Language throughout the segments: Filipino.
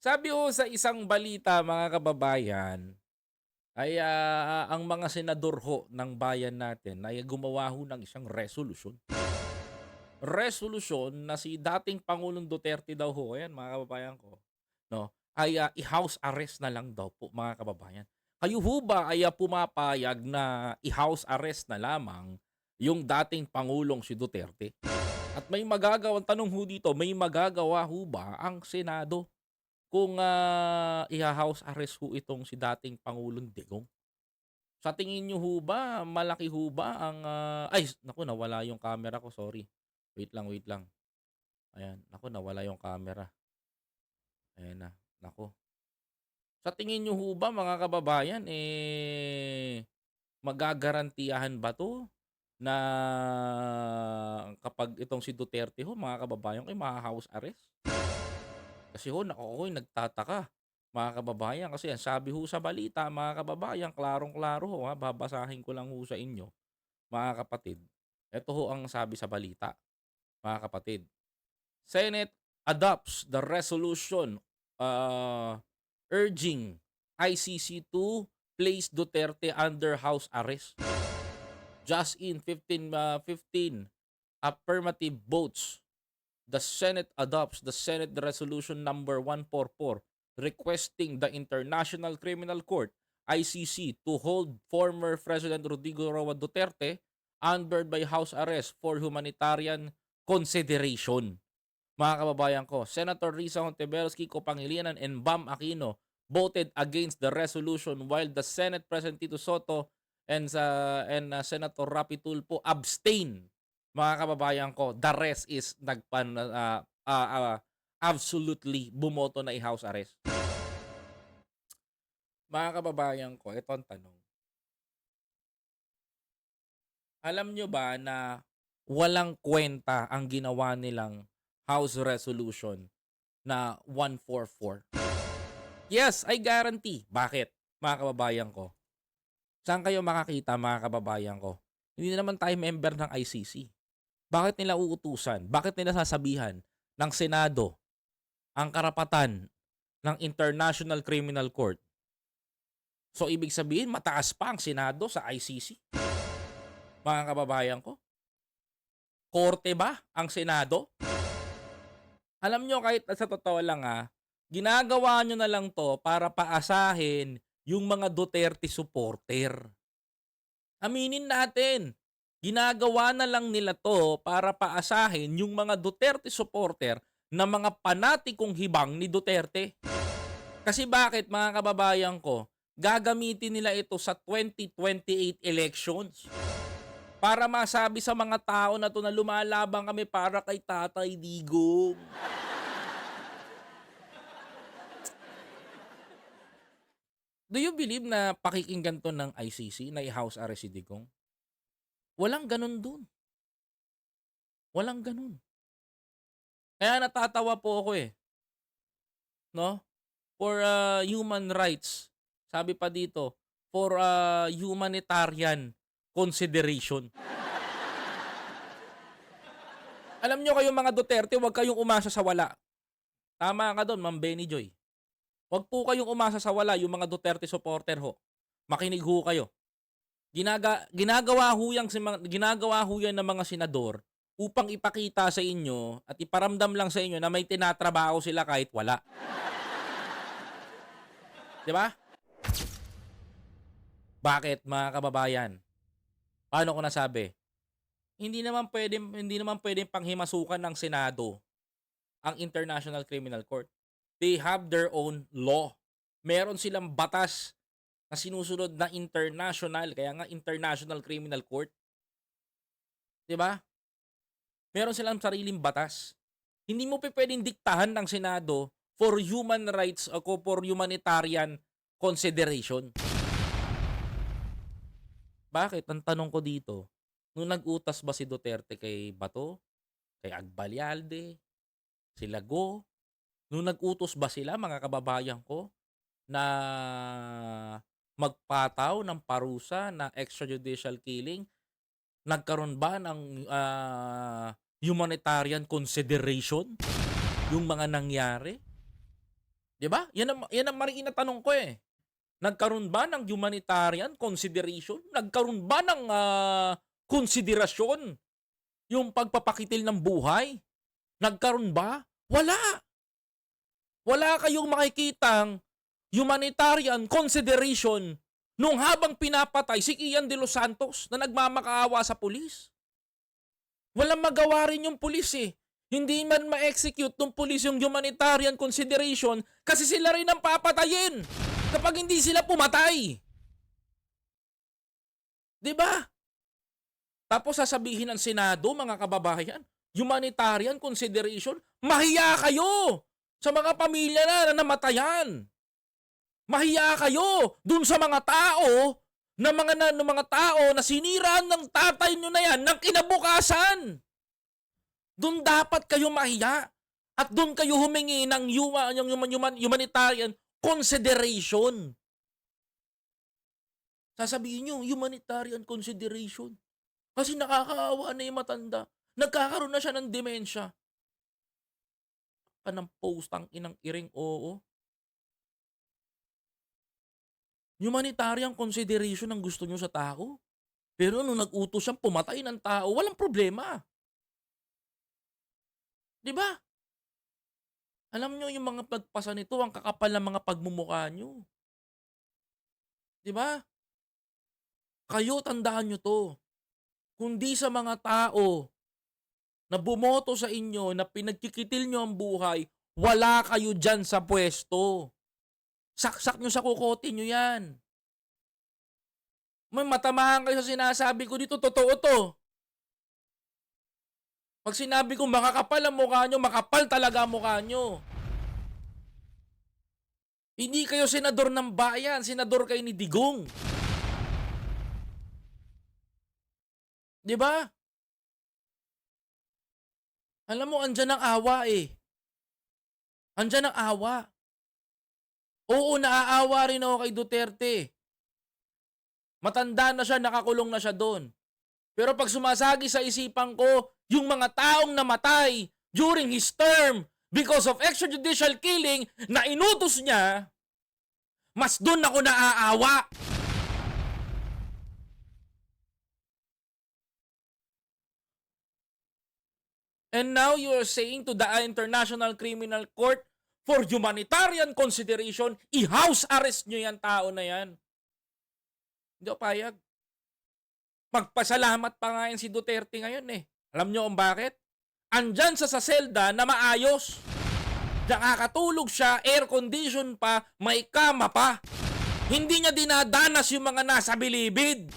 Sabi ho sa isang balita mga kababayan, ay ah, ang mga senador ho ng bayan natin ay gumawa ho ng isang resolution. Resolution na si dating Pangulong Duterte daw ho, ayan mga kababayan ko, no, ay ah, i-house arrest na lang daw po mga kababayan. Kayo ho ba ay ah, pumapayag na i-house arrest na lamang yung dating Pangulong si Duterte? At may magagawa, tanong ho dito, may magagawa ho ba ang Senado kung ah, iha-house arrest ho itong si dating Pangulong Digong? Sa tingin nyo ho ba, malaki ho ba ang... ah, ay, naku, nawala yung camera ko, sorry. Wait lang, wait lang. Ayan, naku, nawala yung camera. Ayan na, naku. Sa tingin nyo ho ba, mga kababayan, eh, magagarantiyahan ba to na kapag itong si Duterte ho, mga kababayan, ay maha-house arrest? Kasi ho, naku, ako'y nagtataka, mga kababayan. Kasi ang sabi ho sa balita, mga kababayan, klarong-klaro ho, ha, babasahin ko lang ho sa inyo, mga kapatid. Ito ho ang sabi sa balita, mga kapatid. Senate adopts the resolution uh, urging ICC to place Duterte under house arrest. Just in 15, uh, 15 affirmative votes, the Senate adopts the Senate Resolution number 144 requesting the International Criminal Court ICC to hold former President Rodrigo Roa Duterte under by house arrest for humanitarian consideration. Mga kababayan ko, Senator Risa Hontiveros, Kiko Pangilinan, and Bam Aquino voted against the resolution while the Senate President Tito Soto and, uh, and uh, Senator Rapi Tulfo abstain. Mga kababayan ko, the rest is nagpan uh, uh, uh, absolutely bumoto na i-house arrest. Mga kababayan ko, ito ang tanong. Alam nyo ba na walang kwenta ang ginawa nilang House Resolution na 144? Yes, I guarantee. Bakit? Mga kababayan ko. Saan kayo makakita mga kababayan ko? Hindi naman tayo member ng ICC. Bakit nila uutusan? Bakit nila sasabihan ng Senado ang karapatan ng International Criminal Court? So ibig sabihin, mataas pa ang Senado sa ICC? Mga kababayan ko? Korte ba ang Senado? Alam nyo, kahit sa totoo lang ha, ginagawa nyo na lang to para paasahin yung mga Duterte supporter. Aminin natin, ginagawa na lang nila to para paasahin yung mga Duterte supporter na mga panatikong hibang ni Duterte. Kasi bakit mga kababayan ko, gagamitin nila ito sa 2028 elections. Para masabi sa mga tao na to na lumalabang kami para kay Tatay Digong. Do you believe na pakikinggan to ng ICC na i-house arrest si Digong? Walang ganun dun. Walang ganun. Kaya natatawa po ako eh. No? For uh, human rights. Sabi pa dito, for uh, humanitarian consideration. Alam nyo kayong mga Duterte, huwag kayong umasa sa wala. Tama ka doon, Ma'am Benny Joy. Huwag po kayong umasa sa wala yung mga Duterte supporter ho. Makinig ho kayo. Ginaga, ginagawa ho yang, ginagawa ho yan ng mga senador upang ipakita sa inyo at iparamdam lang sa inyo na may tinatrabaho sila kahit wala. 'Di ba? Bakit mga kababayan? Paano ko nasabi? Hindi naman pwede hindi naman pwedeng panghimasukan ng Senado ang International Criminal Court. They have their own law. Meron silang batas na sinusunod na international, kaya nga International Criminal Court. 'Di ba? Meron silang sariling batas. Hindi mo pwedeng diktahan ng Senado for human rights o for humanitarian consideration. Bakit? Ang tanong ko dito, nung nag-utas ba si Duterte kay Bato, kay Agbalyalde, si Lago, nung nag-utos ba sila, mga kababayan ko, na magpataw ng parusa na extrajudicial killing, nagkaroon ba ng uh, humanitarian consideration yung mga nangyari? 'Di ba? Yan ang yan ang mariin na tanong ko eh. Nagkaroon ba ng humanitarian consideration? Nagkaroon ba ng ah, konsiderasyon yung pagpapakitil ng buhay? Nagkaroon ba? Wala. Wala kayong makikitang humanitarian consideration nung habang pinapatay si Ian de los Santos na nagmamakaawa sa pulis. Walang magawa rin yung pulis eh. Hindi man ma-execute ng pulis yung humanitarian consideration kasi sila rin ang papatayin kapag hindi sila pumatay. 'Di ba? Tapos sasabihin ng Senado, mga kababayan, humanitarian consideration, mahiya kayo sa mga pamilya na, na namatayan. Mahiya kayo dun sa mga tao na mga na, ng mga tao na siniraan ng tatay nyo na yan ng kinabukasan. Doon dapat kayo mahiya at doon kayo humingi ng human, yung human, human, humanitarian consideration. Sasabihin nyo, humanitarian consideration. Kasi nakakaawa na yung matanda. Nagkakaroon na siya ng demensya. Ka ng inang iring oo. Humanitarian consideration ang gusto nyo sa tao. Pero nung nag-utos siyang pumatay ng tao, walang problema. Di ba? Alam nyo yung mga pagpasa nito, ang kakapal ng mga pagmumukha nyo. Di ba? Kayo, tandaan nyo to. Kundi sa mga tao na bumoto sa inyo, na pinagkikitil nyo ang buhay, wala kayo dyan sa pwesto. Saksak nyo sa kukote nyo yan. May matamahan kayo sa sinasabi ko dito, totoo to. Pag sinabi ko makakapal ang mukha nyo, makapal talaga ang mukha nyo. Hindi kayo senador ng bayan, senador kayo ni Digong. Di ba? Alam mo, andyan ang awa eh. Andyan ang awa. Oo, naaawa rin ako kay Duterte. Matanda na siya, nakakulong na siya doon. Pero pag sumasagi sa isipan ko, yung mga taong namatay during his term because of extrajudicial killing na inutos niya, mas doon ako naaawa. And now you are saying to the International Criminal Court for humanitarian consideration, i-house arrest nyo yan tao na yan. Hindi ako payag. Magpasalamat pa nga yan si Duterte ngayon eh. Alam nyo kung bakit? Andyan sa sa selda na maayos. Nakakatulog siya, air condition pa, may kama pa. Hindi niya dinadanas yung mga nasa bilibid.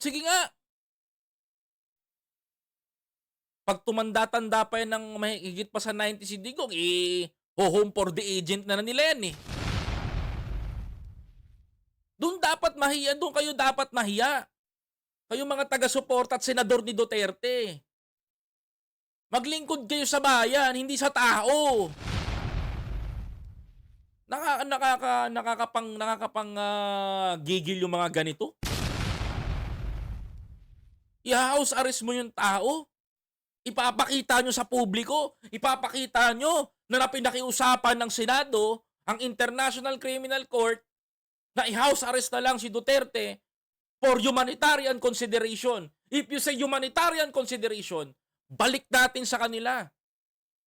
Sige nga. Pag tumanda-tanda pa yan ng mahigit pa sa 90 si Digong, eh, home for the agent na na nila yan eh. Doon dapat mahiya, doon kayo dapat mahiya. Kayo mga taga-suporta at senador ni Duterte. Maglingkod kayo sa bayan, hindi sa tao. Nakaka nakaka nakakapang nakakapang ah, gigil yung mga ganito. I-house arrest mo yung tao. Ipapakita nyo sa publiko, ipapakita nyo na napinakiusapan ng Senado, ang International Criminal Court, na i-house arrest na lang si Duterte for humanitarian consideration. If you say humanitarian consideration, balik natin sa kanila.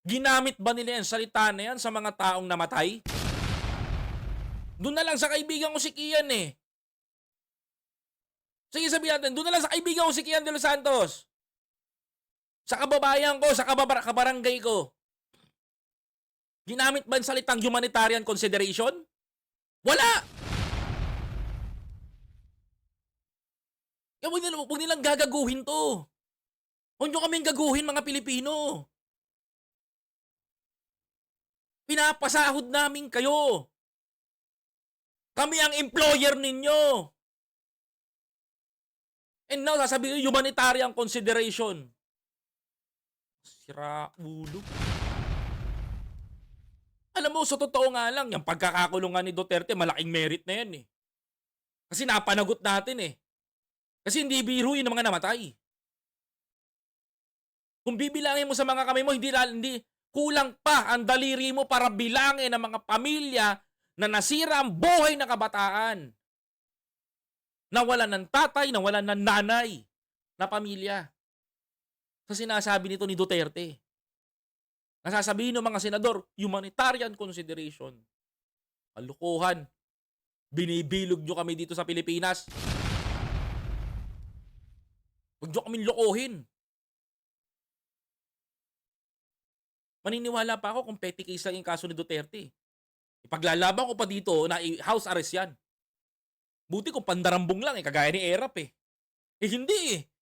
Ginamit ba nila yan, salita na yan sa mga taong namatay? Doon na lang sa kaibigan ko si Kian eh. Sige sabihin natin, doon na lang sa kaibigan ko si Kian de los Santos. Sa kababayan ko, sa kababar kabarangay ko. Ginamit ba ang salitang humanitarian consideration? Wala! Kaya huwag nilang, huwag nilang gagaguhin to. Huwag nyo kaming gaguhin mga Pilipino. Pinapasahod namin kayo. Kami ang employer ninyo. And now, sasabihin humanitarian consideration. Sira ulo. Alam mo, sa totoo nga lang, yung pagkakakulungan ni Duterte, malaking merit na yan eh. Kasi napanagot natin eh. Kasi hindi biro yun ang mga namatay. Kung bibilangin mo sa mga kamay mo, hindi, hindi kulang pa ang daliri mo para bilangin ang mga pamilya na nasira ang buhay ng kabataan. Nawalan ng tatay, nawalan ng nanay na pamilya. Sa sinasabi nito ni Duterte. Nasasabihin ng mga senador, humanitarian consideration. Kalukuhan. Binibilog nyo kami dito sa Pilipinas. Huwag nyo kami lokohin. Maniniwala pa ako kung petty case lang yung kaso ni Duterte. Ipaglalaban ko pa dito na house arrest yan. Buti kung pandarambong lang eh, kagaya ni Erap eh. Eh hindi eh.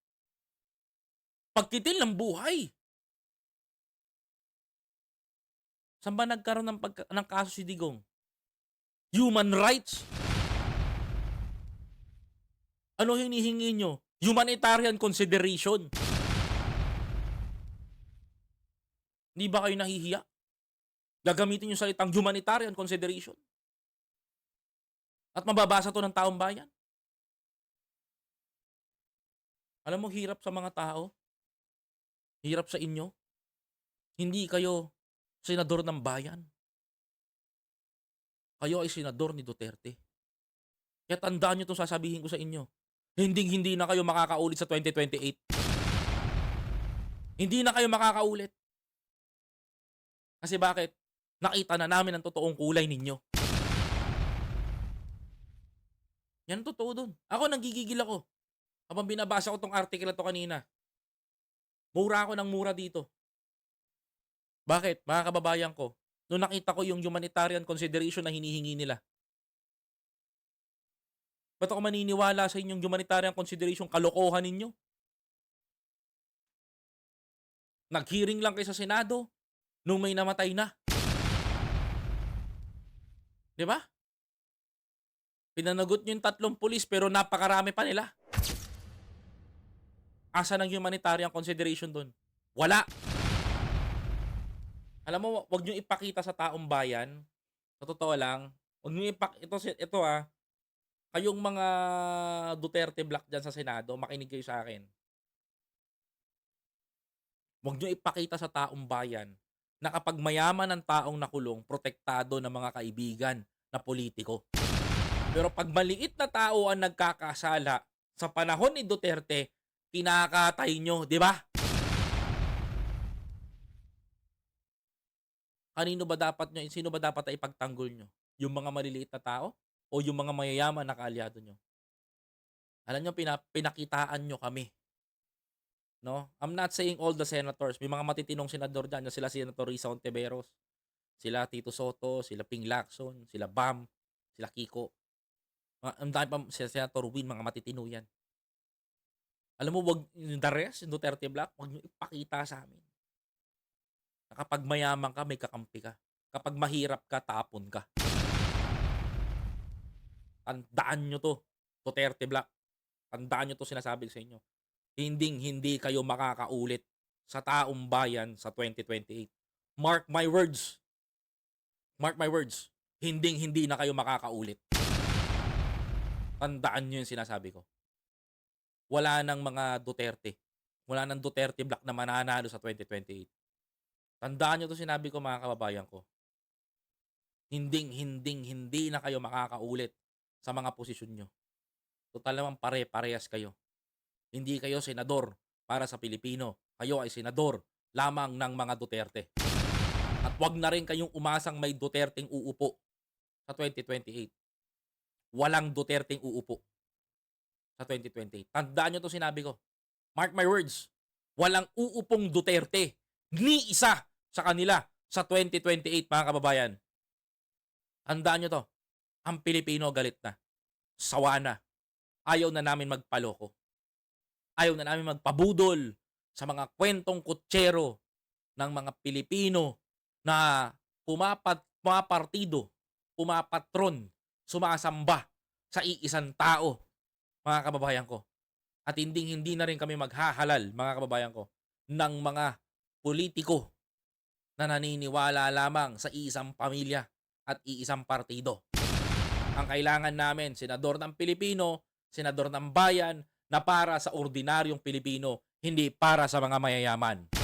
Pagkitil ng buhay. Saan ba nagkaroon ng, pagka- ng kaso si Digong? Human rights? Ano hinihingi nyo? Humanitarian consideration. Hindi ba kayo nahihiya? Gagamitin yung salitang humanitarian consideration. At mababasa to ng taong bayan. Alam mo, hirap sa mga tao. Hirap sa inyo. Hindi kayo senador ng bayan. Kayo ay senador ni Duterte. Kaya tandaan nyo itong sasabihin ko sa inyo. Hindi hindi na kayo makakaulit sa 2028. Hindi na kayo makakaulit. Kasi bakit? Nakita na namin ang totoong kulay ninyo. Yan totoo dun. Ako nanggigigil ako. Habang binabasa ko tong article na to kanina. Mura ako ng mura dito. Bakit? Mga kababayan ko, nung nakita ko yung humanitarian consideration na hinihingi nila. Ba't ako maniniwala sa inyong humanitarian consideration kalokohan ninyo? Nag-hearing lang kayo sa Senado nung may namatay na. Di ba? Pinanagot nyo yung tatlong pulis pero napakarami pa nila. Asa ng humanitarian consideration doon? Wala. Alam mo, wag nyo ipakita sa taong bayan. Sa totoo lang, wag nyo ipak ito ito ah. Kayong mga Duterte black diyan sa Senado, makinig kayo sa akin. Wag nyo ipakita sa taong bayan na kapag mayaman ang taong nakulong, protektado ng mga kaibigan na politiko. Pero pag maliit na tao ang nagkakasala sa panahon ni Duterte, kinakatay nyo, di ba? Kanino ba dapat nyo, sino ba dapat ay ipagtanggol nyo? Yung mga maliliit na tao? O yung mga mayayaman na kaalyado nyo? Alam nyo, pina, pinakitaan nyo kami. No? I'm not saying all the senators. May mga matitinong senador dyan. Sila Senator Risa Ontiveros. Sila Tito Soto. Sila Ping Lacson. Sila Bam. Sila Kiko. Ang dami pa, sila Senator Win. Mga matitino yan. Alam mo, wag, yung the rest, yung Duterte Black, wag nyo ipakita sa amin. Kapag mayaman ka, may kakampi ka. Kapag mahirap ka, tapon ka. Tandaan nyo to, Duterte Black. Tandaan nyo to sinasabi sa inyo. Hinding hindi kayo makakaulit sa taong bayan sa 2028. Mark my words. Mark my words. Hinding hindi na kayo makakaulit. Tandaan nyo yung sinasabi ko. Wala nang mga Duterte. Wala nang Duterte Black na mananalo sa 2028. Tandaan nyo to sinabi ko mga kababayan ko. Hinding, hinding, hindi na kayo makakaulit sa mga posisyon nyo. Total naman pare-parehas kayo. Hindi kayo senador para sa Pilipino. Kayo ay senador lamang ng mga Duterte. At wag na rin kayong umasang may Duterteng uupo sa 2028. Walang Duterteng uupo sa 2028. Tandaan nyo to sinabi ko. Mark my words. Walang uupong Duterte. Ni isa sa kanila sa 2028 mga kababayan. Tandaan nyo to. Ang Pilipino galit na. Sawa na. Ayaw na namin magpaloko. Ayaw na namin magpabudol sa mga kwentong kutsero ng mga Pilipino na pumapat, pumapartido, pumapatron, sumasamba sa iisang tao, mga kababayan ko. At hindi hindi na rin kami maghahalal, mga kababayan ko, ng mga politiko na naniniwala lamang sa isang pamilya at iisang partido. Ang kailangan namin, senador ng Pilipino, senador ng bayan, na para sa ordinaryong Pilipino, hindi para sa mga mayayaman.